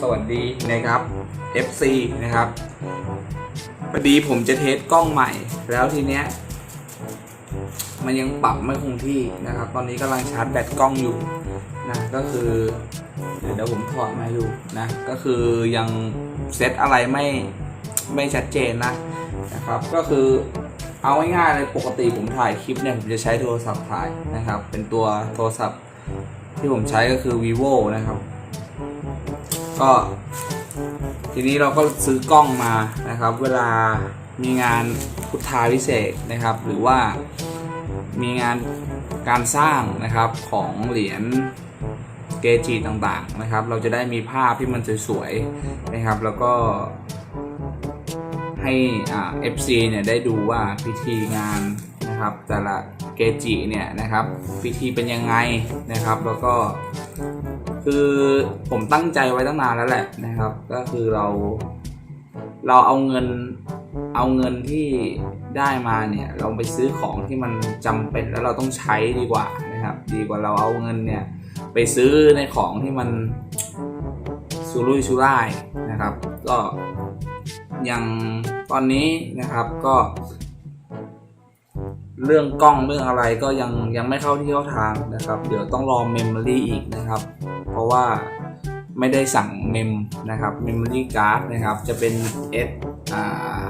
สวัสดีนะครับ FC นะครับพอดีผมจะเทสกล้องใหม่ แล้วทีเนี้ยมันยังปรับไม่คงที่นะครับ ตอนนี้กำลังชาร์จแบตกล้องอยู่นะก็คือเดี๋ยวผมถอดมาให้ดูนะก็คือยังเซตอะไรไม่ไม่ชัดเจนนะนะครับ ก็คือเอาง่ายๆเลยปกติผมถ่ายคลิปเนี่ยผมจะใช้โทรศัพท์ถ่ายนะครับ เป็นตัวโทรศัพท์ที่ผมใช้ก็คือ vivo นะครับ ก็ ทีนี้เราก็ซื้อกล้องมานะครับ เวลามีงานพุทธาพิเศษนะครับ หรือว่ามีงานการสร้างนะครับของเหรียญเกจิต่างๆนะครับ เราจะได้มีภาพที่มันสวยๆนะครับ แล้วก็ให้เอ่า FC เนี่ยได้ดูว่าพิธีงานนะครับ แต่ละเกจิเนี่ยนะครับ พิธีเป็นยังไงนะครับ แล้วก็ คือผมตั้งใจไว้ตั้งนานแล้วแหละนะครับ ก็คือเรา เราเอาเงินเอาเงินที่ได้มาเนี่ยเราไปซื้อของที่มันจำเป็นแล้วเราต้องใช้ดีกว่านะครับ ดีกว่าเราเอาเงินเนี่ยไปซื้อในของที่มันสุรุ่ยสุร่ายนะครับ ก็อย่างตอนนี้นะครับก็ เรื่องกล้องเรื่องอะไรก็ยังยังไม่เข้าที่เข้าทางนะครับ เดี๋ยวต้องรอเมมโมรีอีกนะครับ เพราะว่าไม่ได้สั่งเมมนะครับเมมโมรี่การ์ดนะครับจะเป็น S อ่า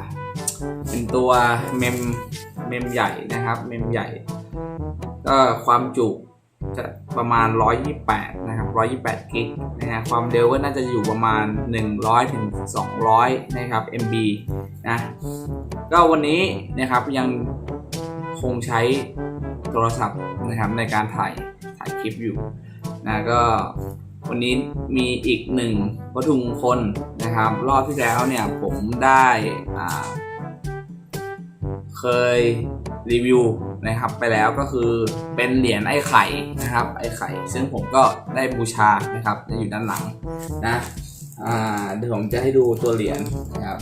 เป็นตัวเมมเมมใหญ่นะครับเมมใหญ่ก็ความจุจะประมาณ 128 นะครับ 128 กิกนะฮะ ความเร็วก็น่าจะอยู่ประมาณ 100 ถึง 200 นะครับ MB นะ ก็วันนี้นะครับยังคงใช้โทรศัพท์นะครับในการถ่ายถ่ายคลิปอยู่ นะก็วันนี้มีอีกหนึ่งวัตถุมงคลนะครับ รอบที่แล้วเนี่ยผมได้อ่าเคยรีวิวนะครับไปแล้วก็คือเป็นเหรียญไอ้ไข่นะครับไอ้ไข่ ซึ่งผมก็ได้บูชานะครับจะอยู่ด้านหลังนะอ่าเดี๋ยวผมจะให้ดูตัวเหรียญนะครับ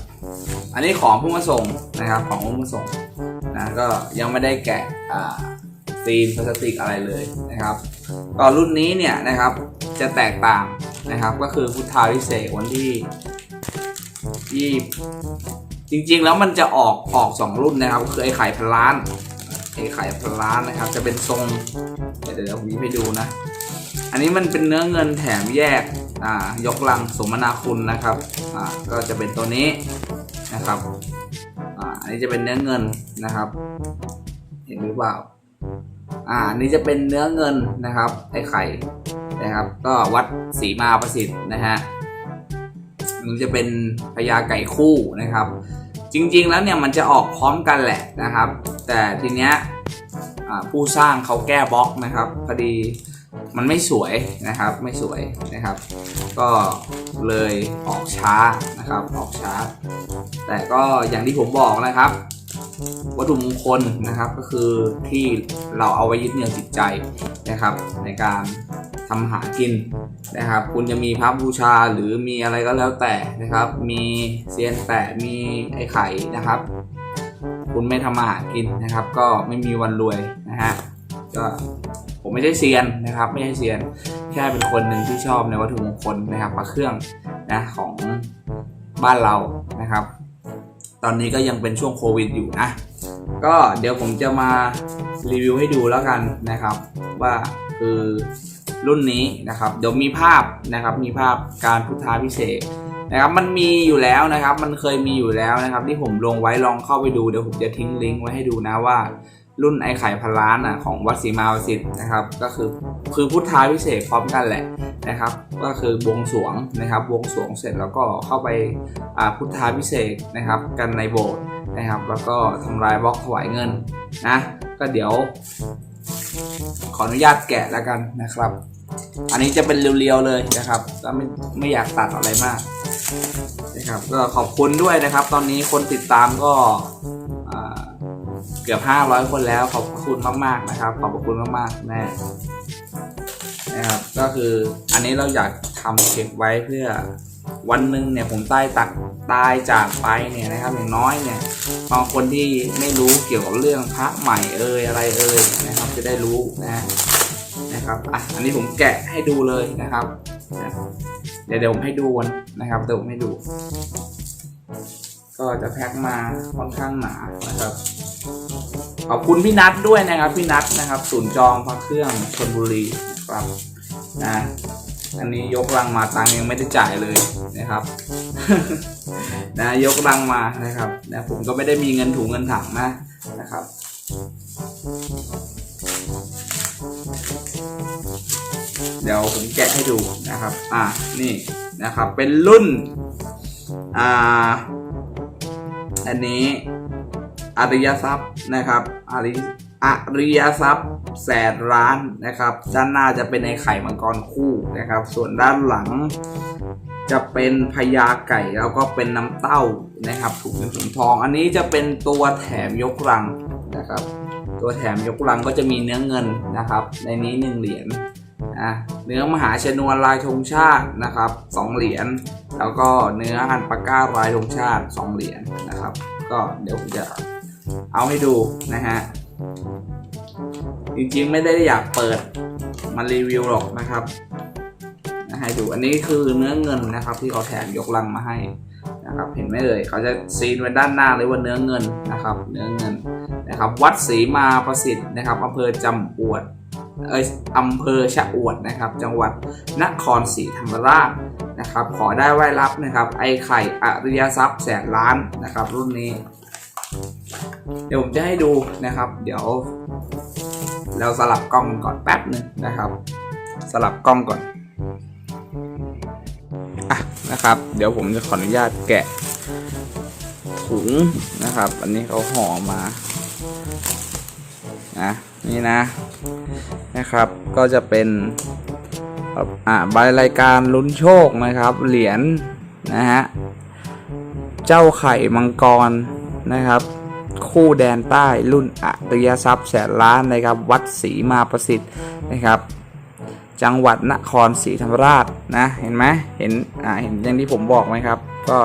อันนี้ของเพิ่งมาส่งนะครับของเพิ่งมาส่งนะก็ยังไม่ได้แกะอ่า ซีนพลาสติกอะไรเลยนะครับก็รุ่นนี้เนี่ยนะครับจะแตกต่างนะครับก็คือพุทธาวิเศษวันที่ที่จริงๆแล้วมันจะออกออกสองรุ่นนะครับก็คือไอ้ไข่พล้านไอ้ไข่พล้านนะครับ จะเป็นทรงเดี๋ยวเดี๋ยวผมหยิบให้ดูนะ อันนี้มันเป็นเนื้อเงินแถมแยกอ่ายกลังสมนาคุณนะครับอ่าก็จะเป็นตัวนี้นะครับอ่าอันนี้จะเป็นเนื้อเงินนะครับ เห็นหรือเปล่า อ่าอันนี้จะเป็นเนื้อเงินนะครับไอ้ไข่นะครับ ก็วัดสีมาประสิทธิ์นะฮะอันนี้จะเป็นพญาไก่คู่นะครับ จริงๆแล้วเนี่ยมันจะออกพร้อมกันแหละนะครับ แต่ทีเนี้ยผู้สร้างเขาแก้บล็อกนะครับพอดีมันไม่สวยนะครับไม่สวยนะครับ ก็เลยออกช้านะครับออกช้า แต่ก็อย่างที่ผมบอกนะครับ วัตถุมงคลนะครับ ก็คือที่เราเอาไว้ยึดเหนี่ยวจิตใจนะครับ ในการทำหากินนะครับ คุณจะมีพระบูชาหรือมีอะไรก็แล้วแต่นะครับ มีเซียนแปะมีไอ้ไข่นะครับ คุณไม่ทำมาหากินนะครับ ก็ไม่มีวันรวยนะฮะก็ผมไม่ใช่เซียนนะครับ ไม่ใช่เซียนแค่เป็นคนหนึ่งที่ชอบในวัตถุมงคลนะครับพระเครื่องนะของบ้านเรานะครับ ตอนนี้ก็ยังเป็นช่วงโควิดอยู่นะ ก็เดี๋ยวผมจะมารีวิวให้ดูแล้วกันนะครับ ว่าคือรุ่นนี้นะครับ เดี๋ยวมีภาพนะครับมีภาพการพุทธาพิเศษนะครับมันมีอยู่แล้วนะครับ มันเคยมีอยู่แล้วนะครับ ที่ผมลงไว้ลองเข้าไปดูเดี๋ยวผมจะทิ้งลิงก์ไว้ให้ดูนะว่า รุ่นไอไข่พันล้านอะของวัดศรีมาประสิทธิ์นะครับ ก็คือคือพุทธาพิเศษพร้อมกันแหละนะครับ ก็คือบวงสรวงนะครับบวงสรวงเสร็จแล้วก็เข้าไปอ่าพุทธาพิเศษนะครับ กันในโบสถ์นะครับ แล้วก็ทำลายบล็อกถวายเงินนะก็เดี๋ยวขออนุญาตแกะแล้วกันนะครับ อันนี้จะเป็นเรียวๆเลยนะครับก็ไม่ไม่อยากตัดอะไรมากนะครับก็ขอบคุณด้วยนะครับ ตอนนี้คนติดตามก็ เกือบ 500 คนแล้วขอบคุณมาก ๆ นะครับ ขอบคุณมากๆแม่นะครับก็คืออันนี้เราอยากทำเก็บไว้เพื่อวันหนึ่งเนี่ยผมตายตักตายจากไปเนี่ยนะครับอย่างน้อยเนี่ยบางคนที่ไม่รู้เกี่ยวกับเรื่องพระใหม่เอ่ยอะไรเอ่ยนะครับจะได้รู้นะนะครับอะอันนี้ผมแกะให้ดูเลยนะครับ เดี๋ยวเดี๋ยวผมให้ดูนนะครับเดี๋ยวผมให้ดู ก็จะแพ็คมาค่อนข้างหนานะครับ ขอบคุณพี่นัทด้วยนะครับ พี่นัทนะครับ ศูนย์จองพระเครื่องชนบุรีนะครับนะอันนี้ยกรังมาตังยังไม่ได้จ่ายเลยนะครับ นะยกรังมานะครับนะผมก็ไม่ได้มีเงินถุงเงินถังนะนะครับเดี๋ยวผมแกะให้ดูนะครับ อ่า นี่นะครับ เป็นรุ่น อ่า อันนี้ อริยทรัพย์นะครับอริอริยทรัพย์แสนร้านนะครับด้านหน้าจะเป็นไอไข่มังกรคู่นะครับ ส่วนด้านหลังจะเป็นพญาไก่แล้วก็เป็นน้ำเต้านะครับถูกเป็นถุงทอง อันนี้จะเป็นตัวแถมยกรังนะครับ ตัวแถมยกรังก็จะมีเนื้อเงินนะครับ ในนี้หนึ่งเหรียญอะเนื้อมหาชนวนลายธงชาตินะครับสองเหรียญแล้วก็เนื้ออันปาก้าลายธงชาติสองเหรียญนะครับ ก็เดี๋ยวผมจะ เอาให้ดูนะฮะ จริงๆไม่ได้อยากเปิดมารีวิวหรอกนะครับให้ดูอันนี้คือเนื้อเงินนะครับ ที่เขาแถมยกลังมาให้นะครับ เห็นไหมเอ่ยเขาจะซีนไว้ด้านหน้าเลยว่าเนื้อเงินนะครับ เนื้อเงินนะครับ วัดศรีมาประสิทธิ์นะครับอำเภอจำอวดเอยอำเภอชะอวดนะครับ จังหวัดนครศรีธรรมราชนะครับ ขอได้ไหว้รับนะครับ ไอไข่อริยทรัพย์แสนล้านนะครับ รุ่นนี้ เดี๋ยวผมจะให้ดูนะครับ เดี๋ยว เราสลับกล้องก่อนแป๊บหนึ่งนะครับ สลับกล้องก่อนอะนะครับ เดี๋ยวผมจะขออนุญาตแกะถุงนะครับ อันนี้เขาห่อมานะนี่นะนะครับ ก็จะเป็นอ่าใบรายการลุ้นโชคนะครับ เหรียญนะฮะเจ้าไข่มังกรนะครับ คู่แดนใต้รุ่นอริยทรัพย์แสนล้านนะครับ วัดศรีมาประสิทธิ์นะครับ จังหวัดนครศรีธรรมราชนะเห็นไหมเห็นอ่าเห็นอย่างที่ผมบอกไหมครับ ก็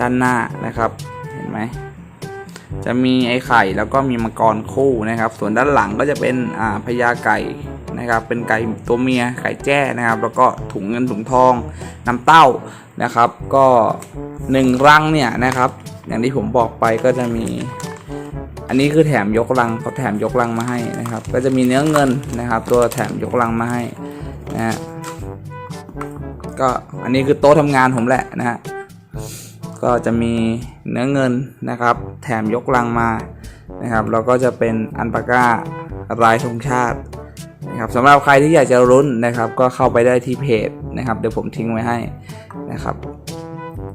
ด้านหน้านะครับเห็นไหมจะมีไอ้ไข่แล้วก็มีมังกรคู่นะครับ ส่วนด้านหลังก็จะเป็นอ่าพญาไก่นะครับ เป็นไก่ตัวเมียไก่แจ้นะครับ แล้วก็ถุงเงินถุงทองน้ำเต้านะครับ ก็หนึ่งรังเนี่ยนะครับ อย่างที่ผมบอกไปก็จะมี อันนี้คือแถมยกลังเขาแถมยกลังมาให้นะครับ ก็จะมีเนื้อเงินนะครับ ตัวแถมยกลังมาให้นะฮะก็อันนี้คือโต๊ะทำงานผมแหละนะฮะก็จะมีเนื้อเงินนะครับ แถมยกลังมานะครับแล้วก็จะเป็นอันปาก้ารายธงชาตินะครับสำหรับใครที่อยากจะรุ้นนะครับ ก็เข้าไปได้ที่เพจนะครับ เดี๋ยวผมทิ้งไว้ให้นะครับ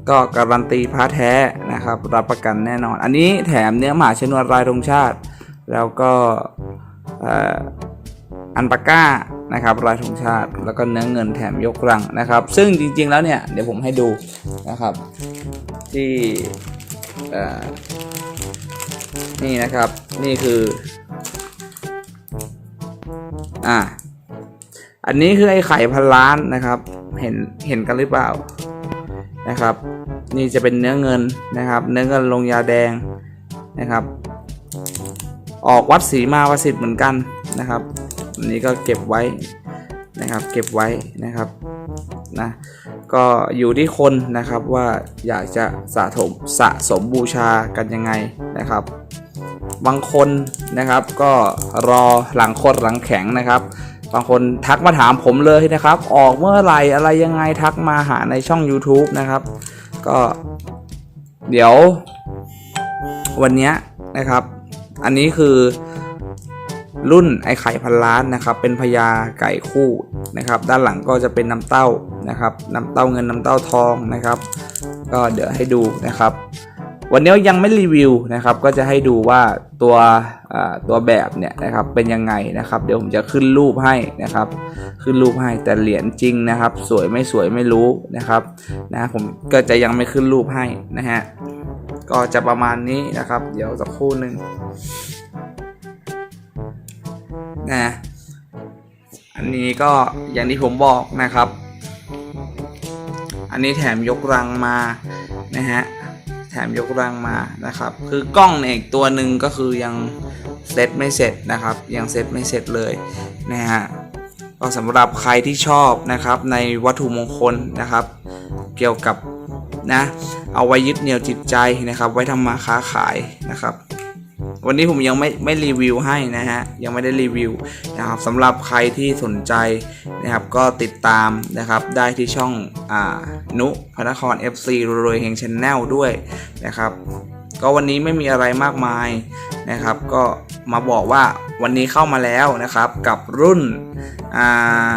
ก็การันตีพระแท้นะครับ รับประกันแน่นอน อันนี้แถมเนื้อหมาชนวนลายธงชาติ แล้วก็อันปาก้านะครับลายธงชาติ แล้วก็เนื้อเงินแถมยกรังนะครับ ซึ่งจริงๆแล้วเนี่ยเดี๋ยวผมให้ดูนะครับ ที่นี่นะครับนี่คืออ่าอันนี้คือไอ้ไข่พันล้านนะครับ เห็นเห็นกันหรือเปล่านะครับ นี่จะเป็นเนื้อเงินนะครับ เนื้อเงินลงยาแดงนะครับ ออกวัดศรีมาประสิทธิ์เหมือนกันนะครับอันนี้ก็เก็บไว้นะครับ เก็บไว้นะครับนะก็อยู่ที่คนนะครับว่าอยากจะสะสมสะสมบูชากันยังไงนะครับ บางคนนะครับก็รอหลังโคตรหลังแข็งนะครับ บางคนทักมาถามผมเลยนะครับ ออกเมื่อไหร่อะไรยังไงทักมาหาในช่อง YouTube นะครับ ก็ เดี๋ยว วันนี้นะครับ อันนี้คือรุ่นไอไข่พันล้านนะครับ เป็นพญาไก่คู่นะครับ ด้านหลังก็จะเป็นน้ำเต้านะครับ น้ำเต้าเงินน้ำเต้าทองนะครับ ก็เดี๋ยวให้ดูนะครับ วันนี้ยังไม่รีวิวนะครับ ก็จะให้ดูว่าตัวตัวแบบเนี่ยนะครับเป็นยังไงนะครับ เดี๋ยวผมจะขึ้นรูปให้นะครับ ขึ้นรูปให้แต่เหรียญจริงนะครับ สวยไม่สวยไม่รู้นะครับนะผมก็จะยังไม่ขึ้นรูปให้นะฮะก็จะประมาณนี้นะครับ เดี๋ยวสักครู่หนึ่งนะอันนี้ก็อย่างที่ผมบอกนะครับ อันนี้แถมยกรังมานะฮะ แถมยกรังมานะครับ คือกล้องเนี่ยอีกตัวหนึ่งก็คือยังเซตไม่เสร็จนะครับ ยังเซตไม่เสร็จเลยนะฮะก็สำหรับใครที่ชอบนะครับในวัตถุมงคลนะครับ เกี่ยวกับนะเอาไว้ยึดเหนี่ยวจิตใจนะครับ ไว้ทำมาค้าขายนะครับ วันนี้ผมยังไม่ไม่รีวิวให้นะฮะยังไม่ได้รีวิวนะครับสำหรับใครที่สนใจนะครับก็ติดตามนะครับได้ที่ช่องอ่านุพระนคร FC รวยเฮงชแนลด้วยนะครับก็วันนี้ไม่มีอะไรมากมายนะครับ ก็มาบอกว่าวันนี้เข้ามาแล้วนะครับกับรุ่นอ่า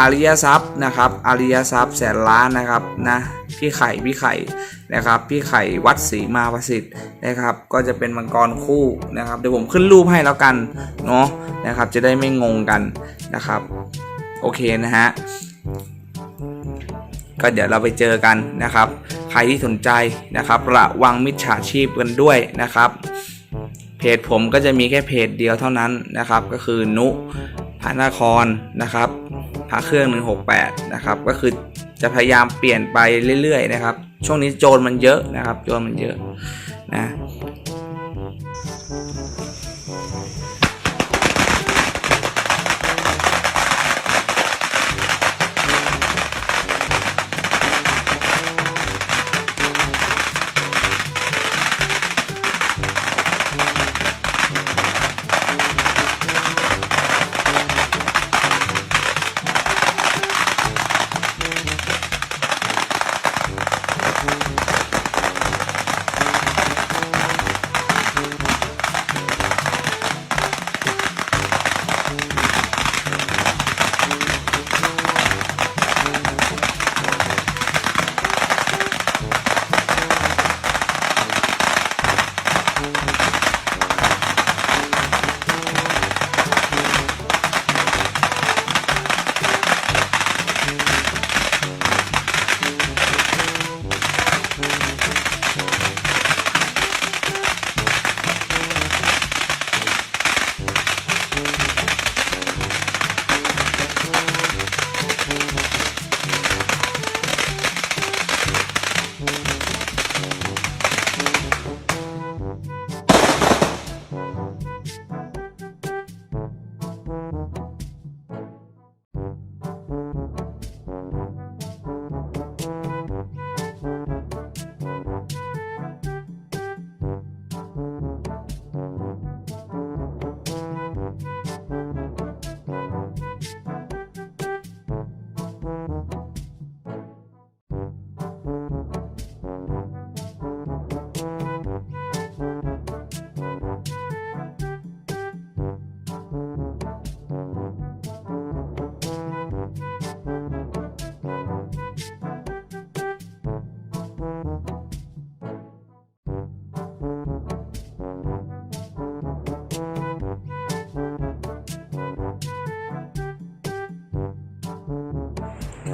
อาริยทรัพย์นะครับอาริยทรัพย์แสนล้านนะครับนะพี่ไข่พี่ไข่ นะครับ พี่ไข่วัดศรีมาประสิทธิ์นะครับ ก็จะเป็นมังกรคู่นะครับเดี๋ยวผมขึ้นรูปให้แล้วกันเนาะนะครับ จะได้ไม่งงกันนะครับ โอเคนะฮะก็เดี๋ยวเราไปเจอกันนะครับ ใครที่สนใจนะครับ ระวังมิจฉาชีพกันด้วยนะครับ เพจผมก็จะมีแค่เพจเดียวเท่านั้นนะครับ ก็คือนุพระนครนะครับพระเครื่อง 168 นะครับ ก็คือจะพยายามเปลี่ยนไปเรื่อยๆนะครับ ช่วงนี้โจรมันเยอะนะครับ โจรมันเยอะนะ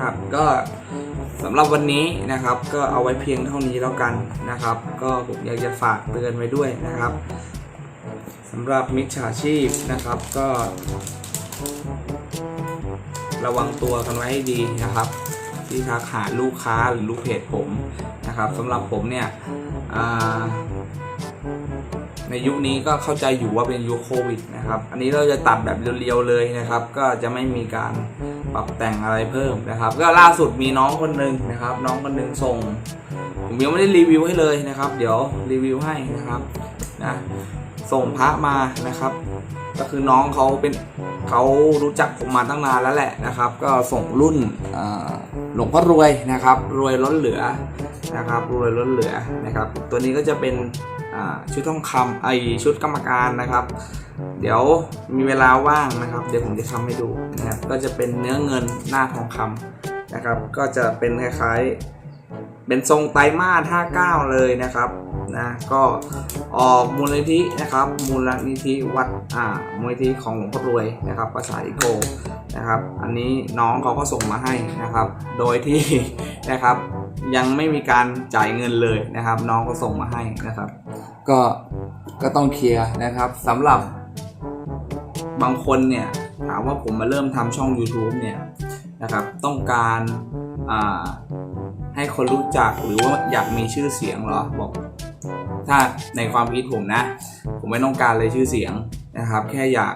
ครับ ก็สำหรับวันนี้นะครับ ก็เอาไว้เพียงเท่านี้แล้วกันนะครับ ก็ผมอยากจะฝากเตือนไว้ด้วยนะครับสำหรับมิจฉาชีพนะครับก็ ระวังตัวกันไว้ให้ดีนะครับที่ทักหาลูกค้าหรือลูกเพจผมนะครับสำหรับผมเนี่ยในยุคนี้ก็เข้าใจอยู่ว่าเป็นยุคโควิดนะครับ อันนี้เราจะตัดแบบเรียวๆเลยนะครับ ก็จะไม่มีการ ปรับแต่งอะไรเพิ่มนะครับ ก็ล่าสุดมีน้องคนหนึ่งนะครับ น้องคนหนึ่งส่งผมยังไม่ได้รีวิวให้เลยนะครับ เดี๋ยวรีวิวให้นะครับนะส่งพระมานะครับ ก็คือน้องเขาเป็นเขารู้จักผมมาตั้งนานแล้วแหละนะครับ ก็ส่งรุ่นหลวงพ่อรวยนะครับ รวยล้นเหลือนะครับ รวยล้นเหลือนะครับ ตัวนี้ก็จะเป็น ชุดทองคำไอชุดกรรมการนะครับ เดี๋ยวมีเวลาว่างนะครับ เดี๋ยวผมจะทำให้ดูนะครับก็จะเป็นเนื้อเงินหน้าทองคำนะครับ ก็จะเป็นคล้ายๆเป็นทรงไตรมาส59 เลยนะครับนะก็ออกมูลนิธินะครับ มูลนิธิวัดอ่ามูลนิธิของหลวงพ่อรวยนะครับภาษาอิโกนะครับ อันนี้น้องเขาก็ส่งมาให้นะครับ โดยที่นะครับ ยังไม่มีการจ่ายเงินเลยนะครับ น้องก็ส่งมาให้นะครับ ก็ก็ต้องเคลียร์นะครับสำหรับบางคนเนี่ยถามว่าผมมาเริ่มทำช่อง YouTube เนี่ยนะครับ ต้องการอ่าให้คนรู้จักหรือว่าอยากมีชื่อเสียงเหรอบอก ถ้าในความคิดผมนะ ผมไม่ต้องการเลยชื่อเสียงนะครับ แค่อยาก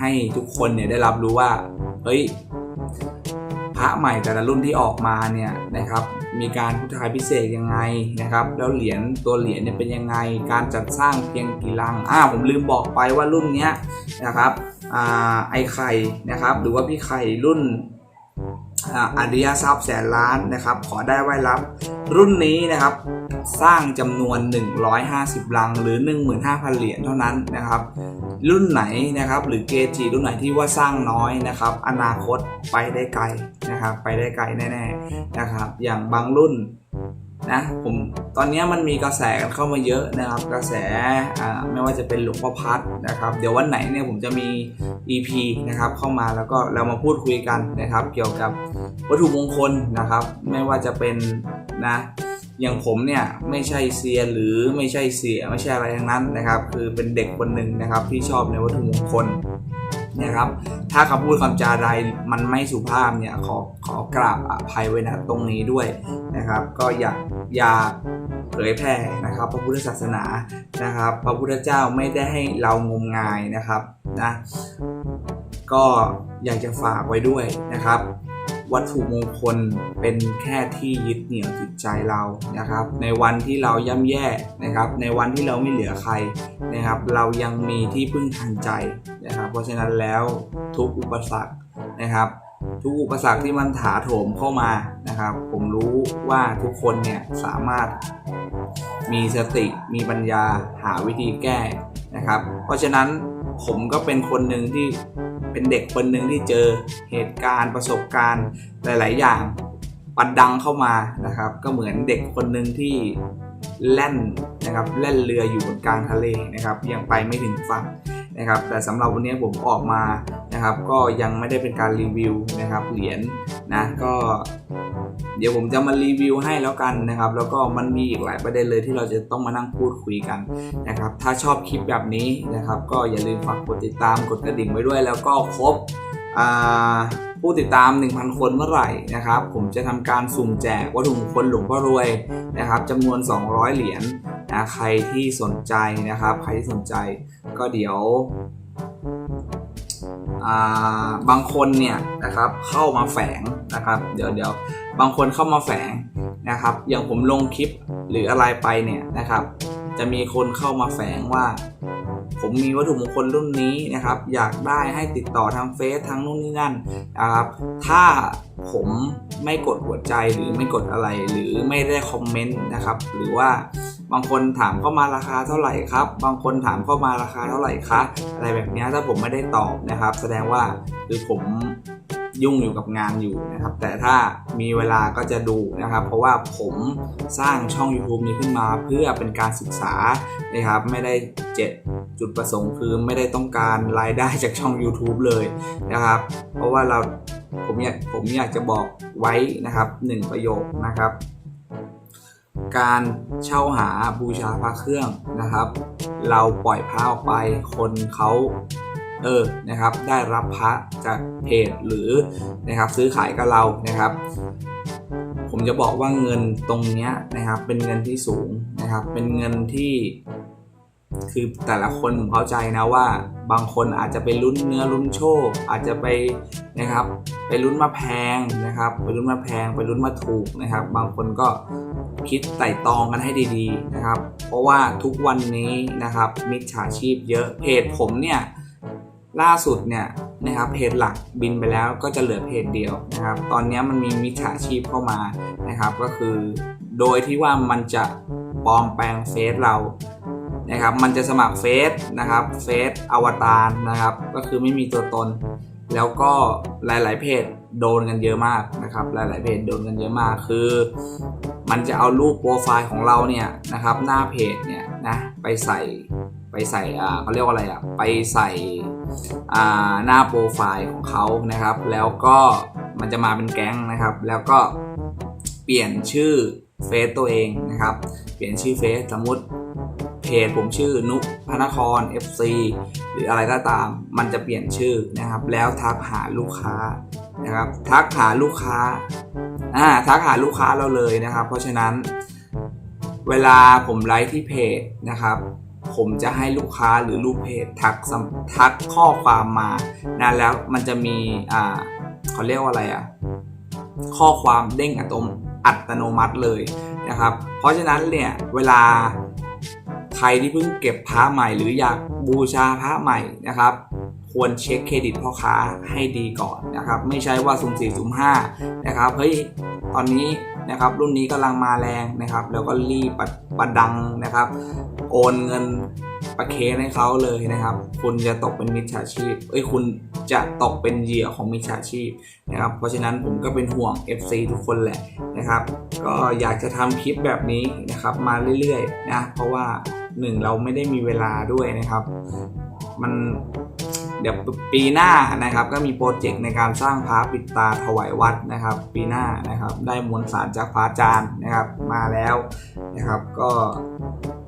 ให้ทุกคนเนี่ยได้รับรู้ว่า เฮ้ย ระใหม่แต่ละรุ่นที่ออกมาเนี่ยนะครับมีการพุทธายพิเศษยังไงนะครับแล้วเหรียญตัวเหรียญเนี่ยเป็นยังไง การจัดสร้างเพียงกี่ลังอ่าผมลืมบอกไปว่ารุ่นเนี้ยนะครับอ่าไอไข่นะครับหรือว่าพี่ไข่รุ่น อริยทรัพย์แสนล้านนะครับ ขอได้ไว้รับ รุ่นนี้นะครับ สร้างจำนวน 150 ลังหรือ 15,000 เหรียญเท่านั้นนะครับ รุ่นไหนนะครับ หรือเกจิรุ่นไหนที่ว่าสร้างน้อยนะครับ อนาคตไปได้ไกลนะครับ ไปได้ไกลแน่ๆนะครับ อย่างบางรุ่น นะผมตอนนี้มันมีกระแสกันเข้ามาเยอะนะครับ กระแสไม่ว่าจะเป็นหลวงพ่อพัดนะครับ เดี๋ยววันไหนเนี่ยผมจะมี EP นะครับเข้ามาแล้วก็เรามาพูดคุยกันนะครับ เกี่ยวกับวัตถุมงคลนะครับ ไม่ว่าจะเป็นนะอย่างผมเนี่ยไม่ใช่เซียหรือไม่ใช่เสียไม่ใช่อะไรทั้งนั้นนะครับ คือเป็นเด็กคนหนึ่งนะครับที่ชอบในวัตถุมงคล นะครับ ถ้าคำพูดคำจาใดมันไม่สุภาพเนี่ยขอขอกราบอภัยไว้นะตรงนี้ด้วยนะครับ ก็อย่าอย่าเผยแพร่นะครับ พระพุทธศาสนานะครับ พระพุทธเจ้าไม่ได้ให้เรางมงายนะครับนะก็อยากจะฝากไว้ด้วยนะครับ วัตถุมงคลเป็นแค่ที่ยึดเหนี่ยวจิตใจเรานะครับ ในวันที่เราย่ำแย่นะครับ ในวันที่เราไม่เหลือใครนะครับ เรายังมีที่พึ่งทางใจนะครับ เพราะฉะนั้นแล้วทุกอุปสรรคนะครับ ทุกอุปสรรคที่มันถาโถมเข้ามานะครับ ผมรู้ว่าทุกคนเนี่ยสามารถมีสติมีปัญญาหาวิธีแก้นะครับ เพราะฉะนั้น ผมก็เป็นคนหนึ่งที่เป็นเด็กคนหนึ่งที่เจอเหตุการณ์ประสบการณ์หลาย ๆ อย่างปัดดังเข้ามานะครับ ก็เหมือนเด็กคนหนึ่งที่แล่นนะครับแล่นเรืออยู่บนกลางทะเลนะครับ ยังไปไม่ถึงฝั่งนะครับ แต่สำหรับวันนี้ผมออกมานะครับ ก็ยังไม่ได้เป็นการรีวิวนะครับเหรียญนะก็ เดี๋ยวผมจะมารีวิวให้แล้วกันนะครับ แล้วก็มันมีอีกหลายประเด็นเลยที่เราจะต้องมานั่งพูดคุยกันนะครับ ถ้าชอบคลิปแบบนี้นะครับ ก็อย่าลืมฝากกดติดตามกดกระดิ่งไว้ด้วย แล้วก็ครบผู้ติดตาม 1,000 คนเมื่อไหร่นะครับ ผมจะทำการสุ่มแจกวัตถุมงคลหลวงพ่อรวยนะครับจำนวน 200 เหรียญนะใครที่สนใจนะครับ ใครที่สนใจก็เดี๋ยวาบางคนเนี่ยนะครับเข้ามาแฝงนะครับ เดี๋ยวเดี๋ยว บางคนเข้ามาแฝงนะครับ อย่างผมลงคลิปหรืออะไรไปเนี่ยนะครับ จะมีคนเข้ามาแฝงว่า ผมมีวัตถุมงคลรุ่นนี้นะครับ อยากได้ให้ติดต่อทางเฟซทางนู่นนี่นั่นนะครับ ถ้าผมไม่กดหัวใจหรือไม่กดอะไรหรือไม่ได้คอมเมนต์นะครับ หรือว่าบางคนถามเข้ามาราคาเท่าไหร่ครับ บางคนถามเข้ามาราคาเท่าไหร่คะอะไรแบบนี้ถ้าผมไม่ได้ตอบนะครับ แสดงว่าคือผม ยุ่งอยู่กับงานอยู่นะครับ แต่ถ้ามีเวลาก็จะดูนะครับ เพราะว่าผมสร้างช่อง YouTube นี้ขึ้นมาเพื่อเป็นการศึกษานะครับ ไม่ได้เจ็ดจุดประสงค์คือไม่ได้ต้องการรายได้จากช่อง YouTube เลยนะครับ เพราะว่าเราผมอยากผมอยากจะบอกไว้นะครับหนึ่งประโยคนะครับ การเช่าหาบูชาพระเครื่องนะครับ เราปล่อยพระออกไปคนเขา เออนะครับได้รับพระจากเพจหรือนะครับซื้อขายกับเรานะครับ ผมจะบอกว่าเงินตรงนี้นะครับเป็นเงินที่สูงนะครับเป็นเงินที่คือแต่ละคนผมเข้าใจนะว่าบางคนอาจจะไปลุ้นเนื้อลุ้นโชค อาจจะไปนะครับ ไปลุ้นมาแพงนะครับ ไปลุ้นมาแพง ไปลุ้นมาถูกนะครับ บางคนก็คิดไต่ตองกันให้ดีๆนะครับ เพราะว่าทุกวันนี้นะครับมิจฉาชีพเยอะเพจผมเนี่ย ล่าสุดเนี่ยนะครับเพจหลักบินไปแล้วก็จะเหลือเพจเดียวนะครับ ตอนนี้มันมีมิจฉาชีพเข้ามานะครับก็คือ โดยที่ว่ามันจะปลอมแปลงเฟซเรานะครับมันจะสมัครเฟซนะครับเฟซอวตารนะครับก็คือไม่มีตัวตน แล้วก็หลาย ๆ เพจโดนกันเยอะมากนะครับ หลาย ๆ เพจโดนกันเยอะมากคือ มันจะเอารูปโปรไฟล์ของเราเนี่ยนะครับหน้าเพจเนี่ยนะไปใส่ ไปใส่อ่าเขาเรียกว่าอะไรอะ ไปใส่อ่าหน้าโปรไฟล์ของเขานะครับ แล้วก็มันจะมาเป็นแก๊งนะครับ แล้วก็เปลี่ยนชื่อเฟซตัวเองนะครับ เปลี่ยนชื่อเฟซสมมติเพจผมชื่อนุพนคร FC หรืออะไรก็ตาม มันจะเปลี่ยนชื่อนะครับ แล้วทักหาลูกค้านะครับ ทักหาลูกค้าอ่าทักหาลูกค้าเราเลยนะครับ เพราะฉะนั้นเวลาผมไลฟ์ที่เพจนะครับ ผมจะให้ลูกค้าหรือลูกเพจทักทักข้อความมานะแล้วมันจะมีอ่าเขาเรียกว่าอะไรอะข้อความเด้งอัตโนอัตโนมัติเลยนะครับ เพราะฉะนั้นเนี่ยเวลาใครที่เพิ่งเก็บพระใหม่ หรืออยากบูชาพระใหม่นะครับควรเช็คเครดิตพ่อค้าให้ดีก่อนนะครับ ไม่ใช่ว่าสุ่มสี่สุ่มห้านะครับเฮ้ยตอนนี้ นะครับรุ่นนี้กำลังมาแรงนะครับ แล้วก็รีบประประดังนะครับ โอนเงินประเคนให้เขาเลยนะครับ คุณจะตกเป็นมิจฉาชีพเอ้ยคุณจะตกเป็นเหยื่อของมิจฉาชีพนะครับ เพราะฉะนั้นผมก็เป็นห่วง FC ทุกคนแหละนะครับ ก็อยากจะทำคลิปแบบนี้นะครับมาเรื่อยๆนะเพราะว่าหนึ่งเราไม่ได้มีเวลาด้วยนะครับ มัน เดี๋ยวปีหน้านะครับก็มีโปรเจกต์ในการสร้างพระปิดตาถวายวัดนะครับ ปีหน้านะครับได้มวลสารจากพระอาจารย์นะครับมาแล้วนะครับ ก็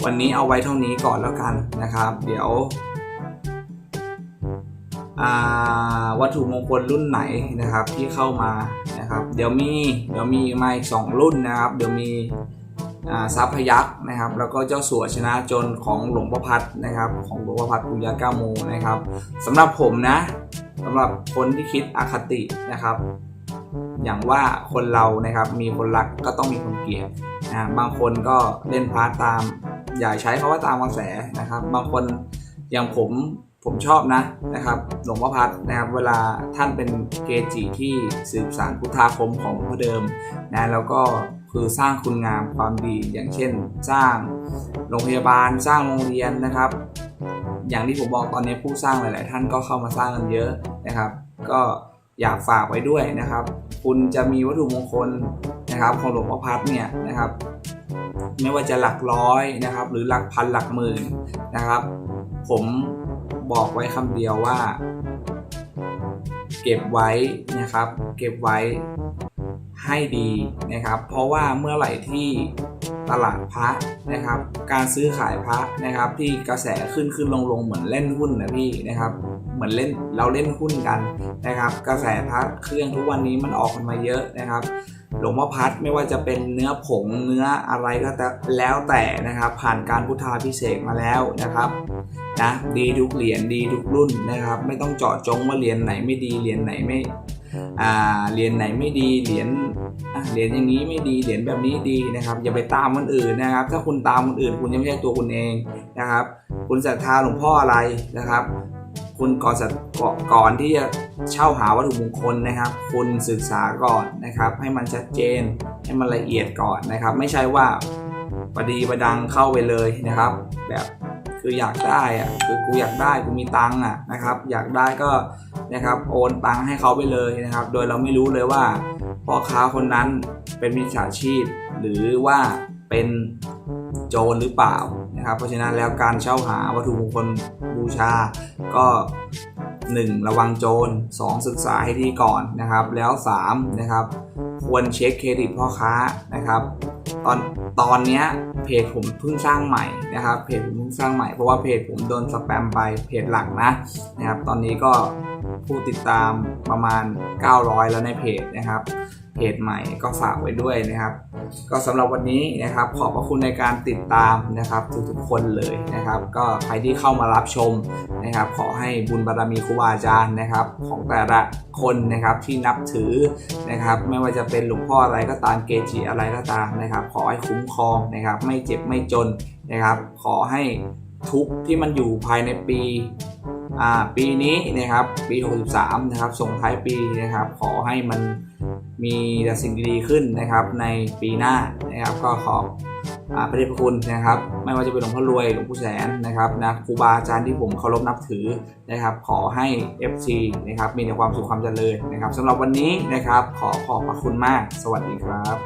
วันนี้เอาไว้เท่านี้ก่อนแล้วกันนะครับ เดี๋ยววัตถุมงคลรุ่นไหนนะครับที่เข้ามานะครับ เดี๋ยวมีเดี๋ยวมีมาอีกสองรุ่นนะครับ เดี๋ยวมี ทรัพยักษ์นะครับ แล้วก็เจ้าสัวชนะจนของหลวงพ่อพัดนะครับ ของหลวงพ่อพัดปุญญาเก้าโมนะครับสำหรับผมนะสำหรับคนที่คิดอคตินะครับ อย่างว่าคนเรานะครับมีคนรักก็ต้องมีคนเกลียดนะบางคนก็เล่นพาร์ตตาม อย่าใช้คาว่าตามกระแสนะครับ บางคนอย่างผมผมชอบนะนะครับหลวงพ่อพัดนะครับเวลาท่านเป็นเกจิที่สืบสานพุทธาคมของหลวงพ่อเดิมนะแล้วก็ คือสร้างคุณงามความดีอย่างเช่น สร้างโรงพยาบาลสร้างโรงเรียนนะครับ อย่างที่ผมบอกตอนนี้ผู้สร้างหลาย ๆ ท่านก็เข้ามาสร้างกันเยอะนะครับ ก็อยากฝากไว้ด้วยนะครับ คุณจะมีวัตถุมงคลนะครับของหลวงพ่อพัดเนี่ยนะครับ ไม่ว่าจะหลักร้อยนะครับ หรือหลักพันหลักหมื่นนะครับ ผมบอกไว้คำเดียวว่า เก็บไว้นะครับ เก็บไว้ ให้ดีนะครับ เพราะว่าเมื่อไหร่ที่ตลาดพระนะครับ การซื้อขายพระนะครับ ที่กระแสขึ้นขึ้นลงลงเหมือนเล่นหุ้นนะพี่นะครับ เหมือนเล่นเราเล่นหุ้นกันนะครับ กระแสพระเครื่องทุกวันนี้มันออกกันมาเยอะนะครับหลวงพ่อพัดไม่ว่าจะเป็นเนื้อผงเนื้ออะไรก็แต่แล้วแต่นะครับ ผ่านการพุทธาพิเศษกมาแล้วนะครับนะดีทุกเหรียญดีทุกรุ่นนะครับ ไม่ต้องเจาะจงว่าเหรียญไหนไม่ดีเหรียญไหนไม่อ่า เหรียญไหนไม่ดีเหรียญเหรียญอย่างนี้ไม่ดีเหรียญแบบนี้ดีนะครับ อย่าไปตามคนอื่นนะครับ ถ้าคุณตามคนอื่น คุณยังไม่ใช่ตัวคุณเองนะครับ คุณศรัทธาหลวงพ่ออะไรนะครับ คุณก่อนก่อนก่อนที่จะเช่าหาวัตถุมงคลนะครับ คุณศึกษาก่อนนะครับ ให้มันชัดเจนให้มันละเอียดก่อนนะครับ ไม่ใช่ว่าประดีประดังเข้าไปเลยนะครับ แบบ คืออยากได้อะคือกูอยากได้กูมีตังค์อะนะครับอยากได้ก็นะครับโอนตังค์ให้เขาไปเลยนะครับ โดยเราไม่รู้เลยว่าพ่อค้าคนนั้นเป็นมิจฉาชีพ หรือว่าเป็นโจรหรือเปล่านะครับ เพราะฉะนั้นแล้วการเช่าหาวัตถุมงคลบูชาก็ 1. ระวังโจร 2. ศึกษาให้ดีก่อนนะครับ แล้ว 3. นะครับควรเช็คเครดิตพ่อค้านะครับ ตอนตอนเนี้ยเพจผมเพิ่งสร้างใหม่นะครับเพจผมเพิ่งสร้างใหม่เพราะว่าเพจผมโดนสแปมไปเพจหลักนะนะครับ ตอนนี้ก็ผู้ติดตามประมาณ 900 แล้วในเพจนะครับ เพจใหม่ก็ฝากไว้ด้วยนะครับ ก็สำหรับวันนี้นะครับขอบพระคุณในการติดตามนะครับทุกๆคนเลยนะครับ ก็ใครที่เข้ามารับชมนะครับ ขอให้บุญบารมีครูบาอาจารย์นะครับ ของแต่ละคนนะครับที่นับถือนะครับ ไม่ว่าจะเป็นหลวงพ่ออะไรก็ตามเกจิอะไรก็ตามนะครับ ขอให้คุ้มครองนะครับ ไม่เจ็บไม่จนนะครับ ขอให้ทุกที่มันอยู่ภายในปี ปีนี้นะครับปี 63 นะครับส่งท้ายปีนะครับ ขอให้มันมีแต่สิ่งดีๆขึ้นนะครับในปีหน้านะครับก็ขออ่าพระเดชพระคุณนะครับ ไม่ว่าจะเป็นหลวงพ่อรวยหลวงปู่แสนนะครับนะครูบาอาจารย์ที่ผมเคารพนับถือนะครับ ขอให้ FC นะครับมีแต่ความสุขความเจริญนะครับสำหรับวันนี้นะครับ ขอขอบพระคุณมาก สวัสดีครับ